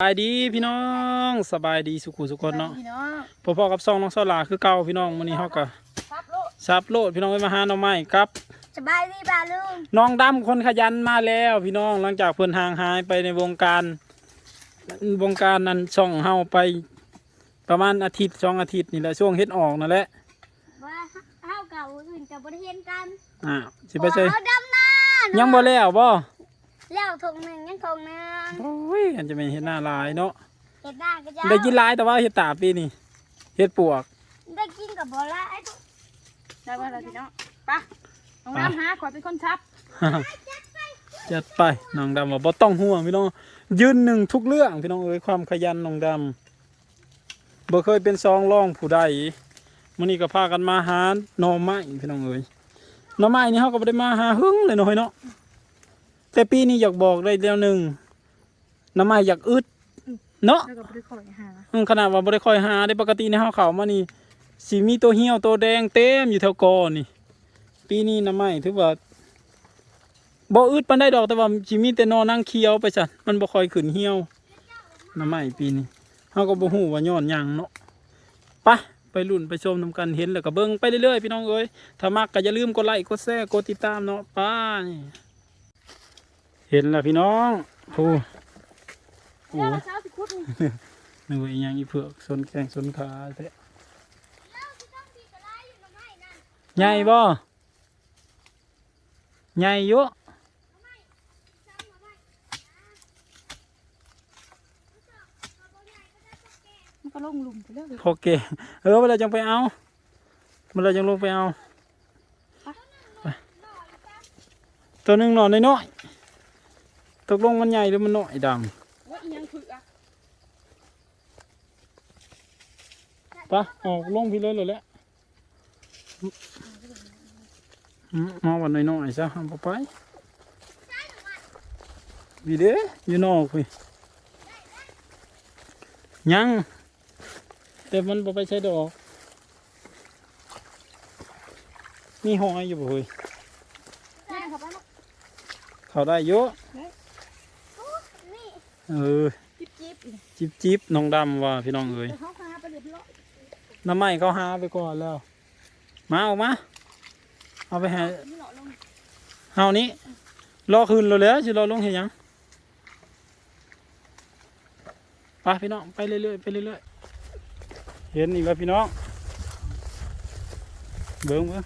สบายดีพี่น้องสบายดีสุขุสุขคนเนาะพี่น้องพ่อๆกับซองน้องสลาคือเก่าพี่น้องมื้อนี้เฮาก็ครับโลดซับโลดพี่น้องไปมาหาหน่อไม้ครับสบายดีป่าลุงน้องดำคนขยันมาแล้ว พี่น้องหลังจากเพิ่นห่างหายไปในวงการ วงการนั้นช่องเฮาไป ประมาณอาทิตย์สองอาทิตย์นี่แหละช่วงเฮ็ดออกนั่นแหละว่าเฮาเก่าอื่นจะบ่ได้เห็นกันอ่าสิไปใส่เฮาดำนายังบ่แล้วบ่ แล้วทงหนึ่งยังทงหนึ่งโอ้ยอันจะไม่เฮ็ดหน้าหลายเนาะเห็ดหน้าก็จะได้กินหลายแต่ว่าเฮ็ดตาปีนี่เฮ็ดปวก ได้กินกับบ่ละไอ้ทุกได้ว่าอะไรพี่น้องไปะน้องน้ำหาขอเป็นคนชับจัดไปน้องดำว่าบ่ต้องห่วงพี่น้องยืนหนึ่งทุกเรื่องพี่น้องเอ้ยความขยันน้องดำบ่เคยเป็นซองร่องผู้ใดมื้อนี้ก็พากันมาหาหน่อไม้พี่น้องเอ้ยหน่อไม้นี่เฮาก็บ่ได้มาหาหึงเลยเนาะเฮ้ยเนาะ แต่ปีนี้อยากบอกได้เดียวหนึงหน่อไม้อยากอึดเนาะแล้วก็ไปได้ขอหาอืมขนาดว่าบ่ได้ค่อยหาได้ปกติในเฮาเข้ามานี่สิมีตัวเหี่ยวตัวแดงเต็มอยู่แถวกอนี่ ปีนี้หน่อไม้ถือว่าบ่อึดปานใดดอกแต่ว่าสิมีแต่นอนั่งเคี้ยวไปซะมันบ่ค่อยขึ้นเหี่ยวน้ำใหม่ปีนี้เฮาก็บ่ฮู้ว่าย้อนหยังเนาะไปไปลุ้นไปชมนํกันเห็นแล้วก็เบิ่งไปเรื่อยๆพี่น้องเอ้ยถ้ามักก็อย่าลืมกดไลค์กดแชร์กดติดตามเนาะไป เห็นแล้วพี่น้องโอ้โหเดี๋ยวเช้าสิคุดนี่นึกว่าอีหยังอีเผือกสนแข้งสนขาแท้ใหญ่บ่ใหญ่อยู่มันก็ลงหลุมไปแล้วพอเก่งเออเวลาจังไปเอาเวลาจังลงไปเอาไปตัวหนึ่งหน่อยน้อยๆ ตกลงมันใหญ่หรือมันน้อยดังว่าอีหยังคืออะปะออกลงพี่เลยเลยแหละอืมเอาวันน้อยๆซะเอาบ่ไปวีเด้อยู่นอกพี่ยัง แต่มันบ่ไปใช้ดอก มีหอยอยู่บ่เฮ้ยแม่ครับว่าเขาได้เยอะนี่ เออจิ๊บจิ๊บจิบจิบน้องดำว่าพี่น้องเอ้ยเขาพาไปเรียบร้อยน้ำไม้เขาหาไปก่อนแล้ว มาเอามาเอาไปให้นี่เหนาเฮานี้รอคืนเราแล้วสิรอลงเห็นยังไปพี่น้องไปเรื่อยๆไปเรื่อยๆเห็นอีกแล้วพี่น้องเบิ้งเบิ้ง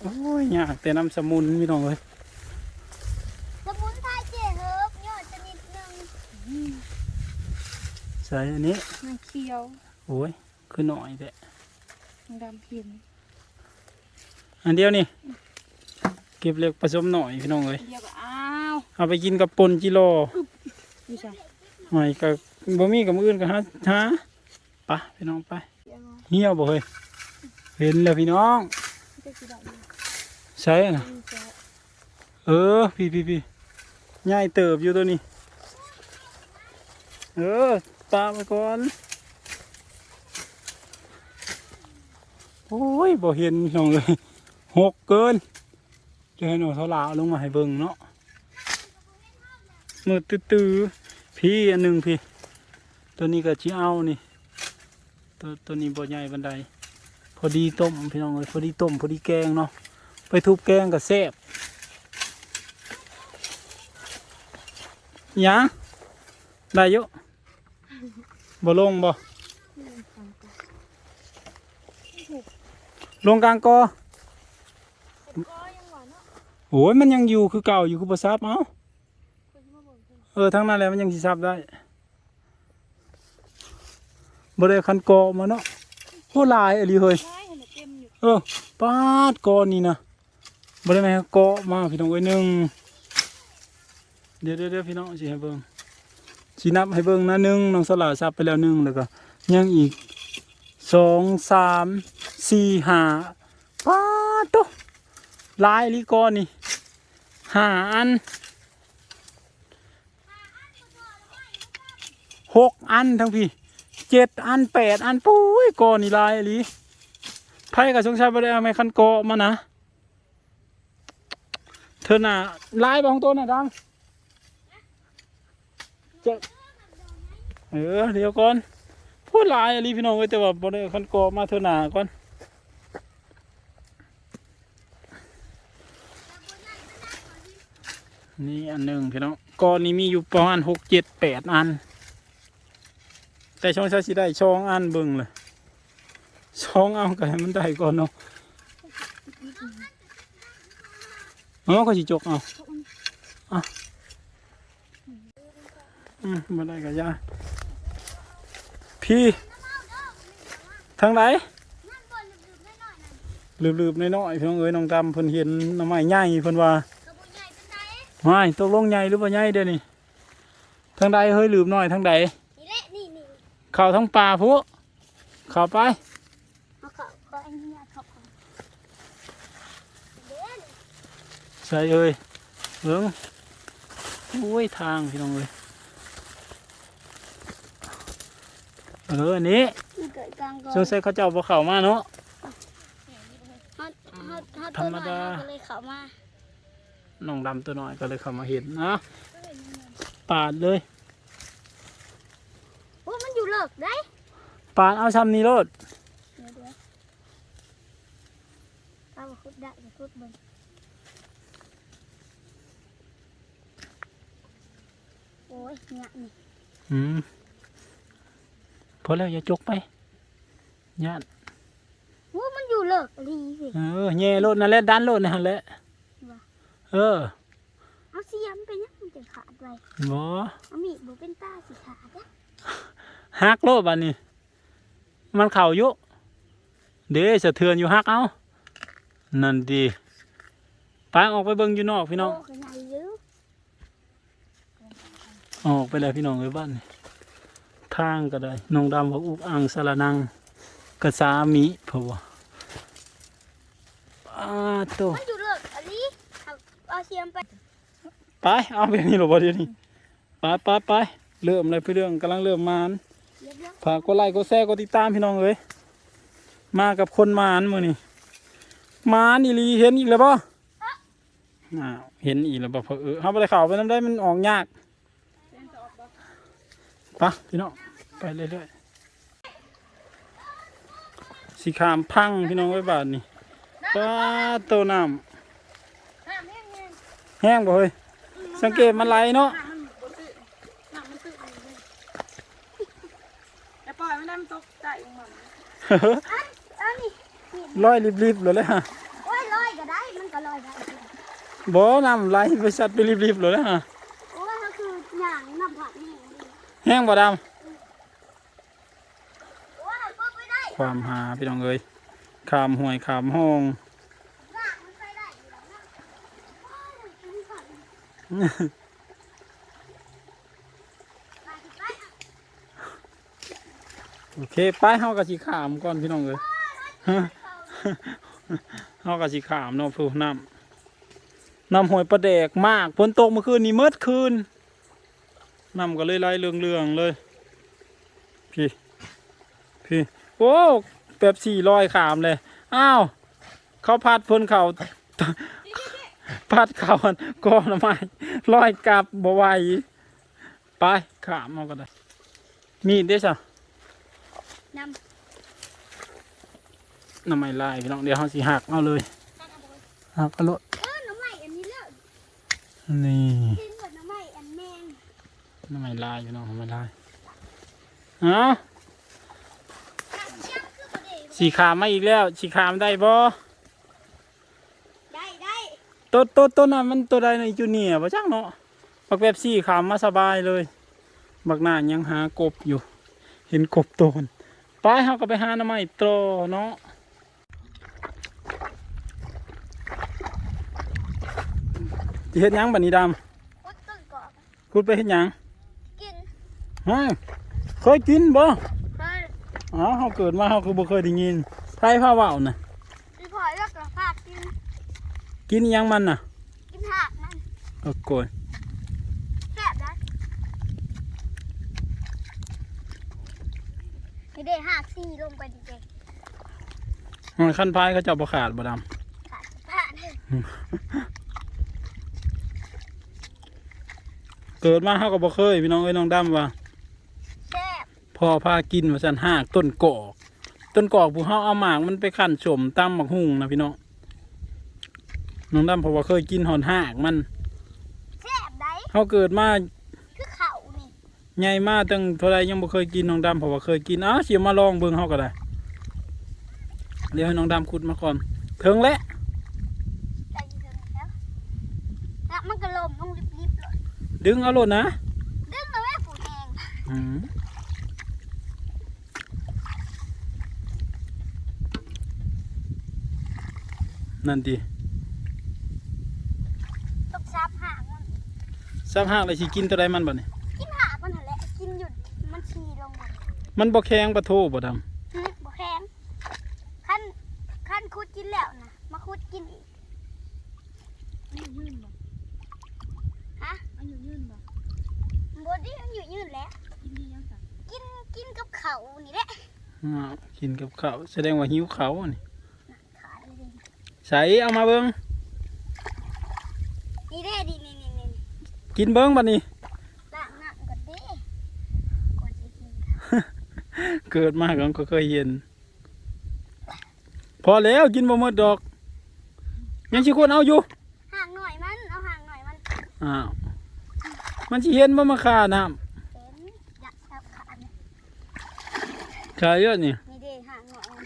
โอ้ยยากแต่น้ำสมุนพี่น้องเลย สมุนไพรเจ๊เฮิบยอดชนิดหนึ่ง ใส่อันนี้นางเขียวโอ้ยคือหน่อยแต่นางดำเห็นอันเดียวนี่ เก็บเล็กผสมหน่อยพี่น้องเลยเดียวก็อ้าวเอาไปกินกับปนจิโลนี่ใช่หอยกับบะหมี่กับมืออื่นกับฮะฮะไปะพี่น้องไปเดี๋ยวเหี่ยวบ่เฮ้ยเห็นแล้วพี่น้องจะสิได้อยู่ใช่นะนี่จะเออพี่พี่พี่ใหญ่เติบอยู่ตัวนี้เออ ตามไปก่อน โอ้ยบ่เห็นพี่น้องเลยหกเกินจะให้หนูเท่าลาลงมาให้เบิ่งเนาะมือตื้อๆพี่อันหนึ่งพี่ ตัวนี้ก็ชี้เอานี่ตัวตัวนี้บ่ใหญ่บันได พอดีต้มพี่น้องเลยพอดีต้มพอดีแกงเนาะไปทุบแกงกับแซ่บยังได้อยุ บ่ลงบ่ลงกลางกอก็ยังหวานเนาะโอ้ยมันยังอยู่คือเก่าอยู่คือประซับเอ้าเออทั้งนั้นแหละมันยังสิซับได้บ่ได้คันกอมาเนาะโหหลายอะลีเฮ้ยใช่เห็นเต็มอยู่เออปาดกอนี่นะบ่ได้แม่นกอมาพี่น้องเอ้ยหนึ่งเดี๋ยวเดี๋ยวเดี๋ยวพี่น้องสิให้เบิ่ง สินับให้เบิ่งนะหนึ่งน้องสลาซับไปแล้วหนึ่งแล้วก็ยังอีกสองสามสี่ห้าป้าดโตหลายลีกอนี่ห้าอันหกอันทั้งพี่เจ็ดอันแปดอันปุ้ยกอนี่ลายลีไพ่กับสงชัยบ่ได้เอาไม้คันกะมานะเธอหน่ะลายบของตัวน่ะดัง จะเออเดี๋ยวก่อนพูดหลายอะไรพี่น้องเอ้ยแต่ว่าบ่ได้คันกอมาเท่าหนาก่อนนี่อันหนึ่งพี่น้องกอนนี้มีอยู่ประมาณหกเจ็ดแปดอัน แต่ช่องชาสิได้ช่องอันเบิ่งเลยช่องเอาก็ให้มันได้ก่อนเนาะเออก็สิจกเอาอะ อืมมาได้ก็ยาพี่ทางไหนลืมๆหน่อยๆนั่นลืบๆน้อยๆพี่น้องเอ้ยน้องดำเพิ่นเห็นน้ำไม้ใหญ่เพิ่นว่าไม่ตกลงใหญ่หรือบ่ใหญ่เด้อนี่ทางใดเฮ้ยลืบน้อยทางใดเข้าทางป่าพุเข้าไปใส่เอ้ยเบิ่งโอ้ยทางพี่น้องเอ้ย เอออันนี้มันเกิดกลางก่อนสงสัยเขาเจ้าบ่เข้ามาเนาะเขาเขาเขาธรรมดาตัวน้อยเขก็เลยเขามาน้องดำตัวน้อยก็เลยเข้ามาเห็นนะปาดเลย โอ้มันอยู่เลิกได้ปาดเอาซ้ำนี้โลดเดี๋ยวเดี๋ยวเอามาคุดได้มาคุดเบิ่งโอ้ยเนี่ยนี่อืม พอแล้วอย่าจกไปญาติโอ้มันอยู่เลิกลีสิเออแย่โลดนั่นแหละดันโลดนั่นแหละว่ะเออเอาเสียมไปยังมันจะขาดไปบ่เอามีดบ่เป็นตาสิขาดอะฮักโลดบัดนี้ มันเข่าอยู่เด้สะเทือนอยู่ฮักเอานั่นดีไปออกไปเบิ่งอยู่นอกพี่น้องโขนาดยื้อออกไปแล้วพี่น้องเอ้ยบ้านนี่ ทางก็ได้น้องดำบอกอุกอ่างสารนังกระสามีเพราะว่าอ้าโตมันอยู่เลิกอันนี้เอาเอาเสียมไปไปเอาไปนี่หรอบ่เดี๋ยวนี้ไปไปไปเริ่มเลยพี่เรื่องกำลังเริ่มมานเดี๋ยวเดี๋ยวฝากกดไลค์กดแชร์กดติดตามพี่น้องเอ้ยมากับคนมานมื้อนี้มานอีหลีเห็นอีกแล้วบ่อ้าวเห็นอีกแล้วบ่เพอเออเฮาบ่ได้เข้าไปนำได้มันออกยากไปพี่น้อง ไปเรื่อยๆสิขามพังพี่น้องไว้บาดนี่ป้าโตน้ำน้ำแห้งบ่เฮ้ยสังเกตมันไหลเนาะน้ำมันบ่ตื้อน้ำมันตื้ออยู่เลยแต่ปล่อยไม่ได้มันตกใจลงมาเอานี่ลอยรีบๆเลยเลยฮะโอ้ยลอยก็ได้มันก็ลอยได้บ่น้ำไหลไปสัตว์ไปรีบๆเลยเลยฮะโอ้ยก็คืออย่างน้ำผักนี่แห้งบ่ดำ โอ้ยเปิดไปได้ ความหาพี่น้องเอ้ยขามห่วยขามห้องลากมันไปได้อยู่แล้วนะโอ้ยมันผักไปสิไปอะโอเคไปเฮาก็สิขามก่อนพี่น้องเอ้ยเฮาก็สิขามเนาะผู้น้ำน้ำห้วยประแดกมากฝนตกเมื่อคืนนี้เมื่อคืนน้ำก็เลยไหลเรืองๆเลยพี่พี่ โอ้แบบสี่ร้อยขามเลย อ้าว เขาพัดพ้นเขาพัดเขาอันก้อนไม้ลอยกลับบ่ไหวไปขามเอาก็ได้ มีดเด้ซะน้น้ำไม่ลายพี่น้องเดี๋ยวเขาสิหักเอาเลยหักเอาโลดำเออน้ำใหม่อันนี้เลิกนี่กินกับน้ำใหม่อันแมงน้ำไม่ลายพี่น้องน้ำไม่ลายเอาผักเชียงคือประเดี๋ยว สีขามมาอีกแล้วสีขามได้บ่ได้ได้ต้นต้นต้นนั้นมันตัวใดในจูเนียร์บ่จักเนาะบักแบบสีขามมาสบายเลยบักหน้ายังหากบอยู่ เห็นกบโตนไปเฮาก็ไปหาน้ำไม้ตรอเนาะสิเฮ็ดหยังบัดนี้ดพุดต้นกอกำคุณไปเฮ็ดหยังกินฮะเคยกินบ่ไป อ๋อเขาเกิดมาเขาคือบ่เคยได้ยินไทยผ้าว่าวน่ะดีพอแล้วก็ผักกินกินอิหยังมันน่ะกินผักนั่นโอ้โกยแซ่บนะนี่เด้หักซีลงไปดิเจมันขั้นพายเขาเจะบ่ขาดบ่ดขาดผ้าเนี่ยเกิดมาเฮาก็บ่เคยพี่น้องเอ้ยน้องดำว่าแซ่บ พ่อพากินว่าซั่นหากต้นกอก ต้นกอกผู้เฮาเอาหมากมันไปคั่นสมตำบักหุ่งนะพี่น้องน้องดำเพราะว่าเคยกินหอนหากมันแซ่บได้เฮาเกิดมาคือเขานี่ใหญ่มาตั้งเท่าไรยังบ่เคยกินน้องดำเพราะว่าเคยกินอ้าวสิมาลองเบิ่งเฮาก็ได้เดี๋ยวให้น้องดำขุดมาก่อนถึงแล้วใจเย็นแล้วแล้วมันก็ลมลงริบๆเลยดึงเอาโลดนะ ดึงเอาไว้ผูแหง อืม นั่นดิตกซับหางมันซ้ำหากเลยสิกินตัวใดมันบ่นี่กินหางมันหั่นแหละกินหยุดมันฉี่ลงหมดมันบ่แข็งปะโทบ่ดำฮึบ่แข็งขั้นขั้นคุดกินแล้วนะมาคุดกินอีกอันอยู่ยืนบ่ฮะอันอยู่ยืนบ่บดดี้มันอยู่ยืนแล้วกินดียังสั่งกินกินกับเขาวนี่แหละอ้าวกินกับข้าวแสดงว่าหิวข้าวนี่ขาดเลย ใส่เอามาเบิ่งนี่เด้ดีนี่นี่นี่กินเบิ่งบัดนี้ล้างน้ำก่อนเด้ก่อนจะกินเกิดมาก็เคยเห็น พอแล้วกินบ่หมดดอก ยังสิคนเอาอยู่ห่างหน่อยมันเอาห่างหน่อยมันอ้าวมันสิเห็นบ่มาค่าน้ำเป็นอยากซับขาเนี่ยขายเยอะนี่ นี่เด้ห่างหน่อยมัน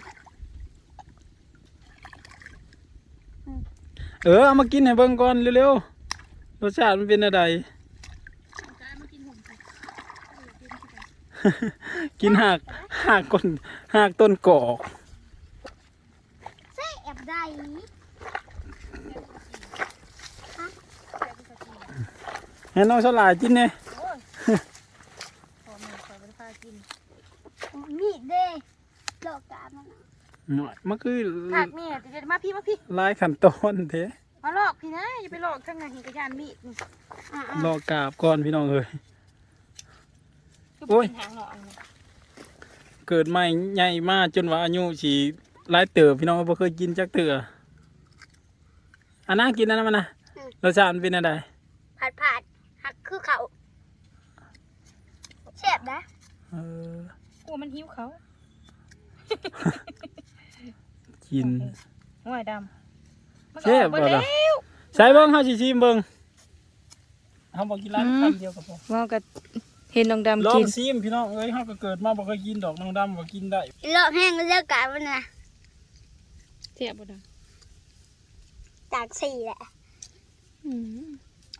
เออเอามากินให้เบิ่งก่อนเร็วๆรสชาติมันเป็นอะไรกายมากินหุ่มสิกินหากหากก้นหากต้นกอกใส่แอบได้ให้น้องสลายกินเนี่ยโอ้ยพอแม่คอยบ่ได้พากินมีดเด้โลกามัน หน่อยมันคือผักแม่จะเดี๋ยวมาพี่มาพี่หลายขั้นตอนเด้มาลอกพี่นะอย่าไปลอกข้างในหินกระยานมีดนี่อะรอกราบก่อนพี่น้องเอ้ยคือโอ้ยเป็นทางหลอกอันนี้เกิดใหม่ใหญ่มากจนว่าอายุสิหลายเติบพี่น้องบ่เคยกินจักเตืออันน่ากินอันนั้นมันนะรสชาติมันเป็นอะไรผัดผัดหักคือเขาแซ่บนะเออโอ้มันหิวเขา กินห่วยดำมันก็แซ่บออกบ่มาล่ะแล้วใส่เบิ่งเฮาสิชิมเบิ่งเฮาบ่กินหลายคำเดียวก็พอว่าก็เห็นน้องลดำอกิงนซิมพี่น้องเอ้ยเฮาก็เกิดมาบ่เคยกินดอกน้องดำบ่กินได้โลกแห้งเลือกกามันนะเสียบ่ดตากสี่แหละำอืม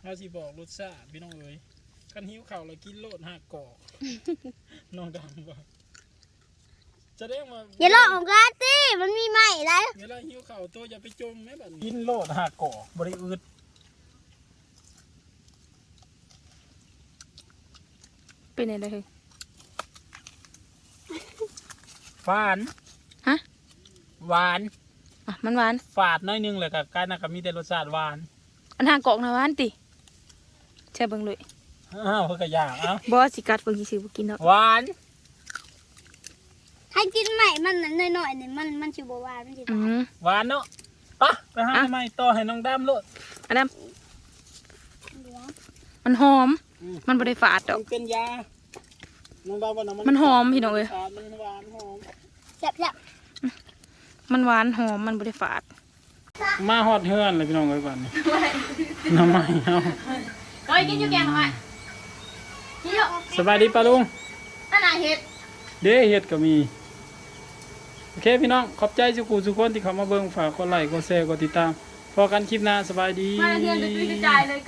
เฮาสิบอกรสชาติพี่น้องเอ้ยคันหิวข้าวแล้วกินโลดหากกอกน้องดำบ่แสดงว่าอย่าลอกของกาตี้ มันมีใหม่แล้วเวลาหิวข้าวตัวอย่าไปจมแม่บัดนี้กินโลดหากกอกบ่ได้อึดเป็นอะไรเลยหวานฮะ หวานอะมันหวาน ฝาดหน้อยหนึงเลยก็กลายน่ะก็มีแต่รสชาติหวานอันห่างกอกนะหวานติใช่เบิ่งเลยอ้าวเพิ่นก็อยากเอ้าบ่สิกัดเบิ่งสิบ่กินเนาะหวาน ให้กินใหม่มันหน่อยๆนี่มันมันชิบหวานมันชิอืมหวานเนาะปะไปหาอะ ใหม่ต่อให้น้องดำโลด อันนั้นมันหอม อืม มันบ่ได้ฝาดดอกมันเป็นยา น้องดำว่านะมันหอมพี่น้องเอ้ยฝาดมันหวานหอมแซ่บแซ่บมันหวานหอม มันบ่ได้ฝาด มาฮอดเฮือนเลยพี่น้องเอ้ยบัดนี้น้ำใหม่เฮาโอ้ยกินอยู่แกงหน่อยนี่ลูกสบายดีป้าลุงอันน่ะเฮ็ด เด้เฮ็ดก็มี โอเคพี่น้อง ขอบใจสุกูสุกคนที่เข้ามาเบิ่งฝากกดไลค์กดแชร์กดติดตามพอกันคลิปหน้าสบายดี มาเรียนจะตุ้ยจะจายเลย